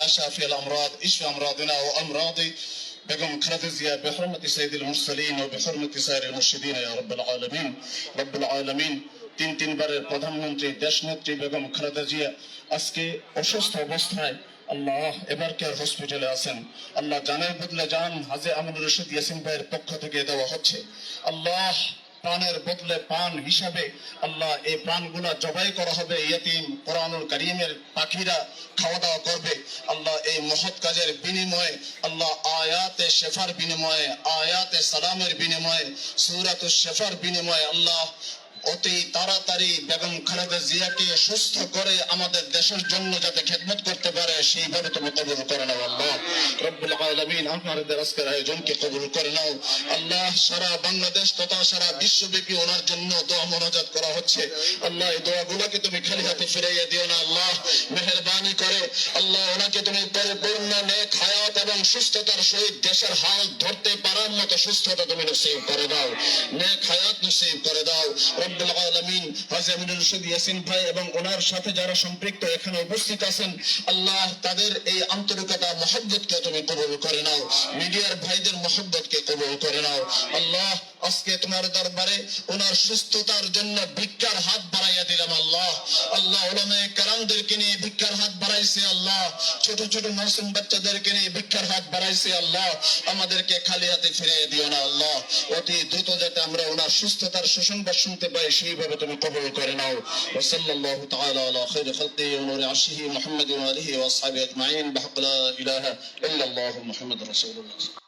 شافي الأمراض اشف أمراضنا وأمراض বেগম খালেদা জিয়া বেহরমতি সৈয়দুল মুরসালিন ও বেহরমতি সাইরুল মুর্শিদিন ইয়া রাব্বুল আলামিন রব্বুল আলামিন তিন তিনবারের প্রধানমন্ত্রী দেশনেত্রী বেগম খালেদা জিয়া আজকে অসুস্থ অবস্থায় আল্লাহ এবার কেয়ার হসপিটালে আছেন আল্লাহ জানের বদলে জান হাজে আমনুর রশিদ ইয়াসিন ভাইয়ের পক্ষ থেকে দেওয়া হচ্ছে আল্লাহ প্রাণের বদলে প্রাণ হিসাবে আল্লাহ এই প্রাণগুলা জবাই করা হবে, ইয়তিম কোরআনুল করিমের পাখিরা খাওয়া দাওয়া করবে। আল্লাহ এই মহৎ কাজের বিনিময়ে, আল্লাহ আয়াতে শেফার বিনিময়ে, আয়াতে সালামের বিনিময়ে সুরাত শেফার বিনিময়ে আল্লাহ অতি তাড়াতাড়ি বেগম খালেদা জিয়াকে সুস্থ করে আমাদের দেশের জন্য যাতে খেদমত করতে পারে, সেইভাবে তুমি কবুল করে নাও, আল্লাহ। রব্বুল আলমিন আমাদের আজকের আয়োজনকে কবুল করে নাও। আল্লাহ সারা বাংলাদেশ তথা সারা বিশ্বব্যাপী ওনার জন্য দোয়া মনাজাত করা হচ্ছে। আল্লাহ এই দোয়াগুলোকে তুমি খালি হাতে ফিরাইয়া দিও না, আল্লাহ। করে, আল্লাহ ওনাকে তুমি পরিপূর্ণ নেক হায়াত এবং সুস্থতার সহিত দেশের হাল ধরতে পারার মতো সুস্থতা তুমি নসিব করে দাও। নেক হায়াত নসিব করে দাও। রব্বুল আমিনুর রশিদ ইয়াসিন ভাই এবং ওনার সাথে যারা সম্পৃক্ত এখানে উপস্থিত আছেন, আল্লাহ তাদের এই আন্তরিকতা, মহব্বতকে তুমি কবুল করে নাও। মিডিয়ার ভাইদের মহব্বতকে কবুল করে নাও। আল্লাহ আজকে তোমার দরবারে ওনার সুস্থতার জন্য ভিক্ষার হাত বাড়াইয়া দিলাম আল্লাহ। আল্লাহ ওলামে কারামদেরকে নিয়ে ভিক্ষার হাত বাড়াইছে আল্লাহ। ছোট ছোট মাসুম বাচ্চাদেরকে নিয়ে ভিক্ষার হাত বাড়াইছে আল্লাহ। আমাদেরকে খালি হাতে ফিরিয়ে দিও না আল্লাহ। অতি দ্রুত যাতে আমরা ওনার সুস্থতার সুসংবাদ শুনতে পাই, সেইভাবে তুমি কবুল করে নাও। ওসল্লাল্লাহু তাআলা আলা খাইরি খালকি ওয়া নূরি আরশিহি মুহাম্মাদিন ওয়া আলিহি ওয়া আসহাবিহি আজমাইন। বিহাক লা ইলাহা ইল্লাল্লাহু মুহাম্মাদুর রাসূলুল্লাহ।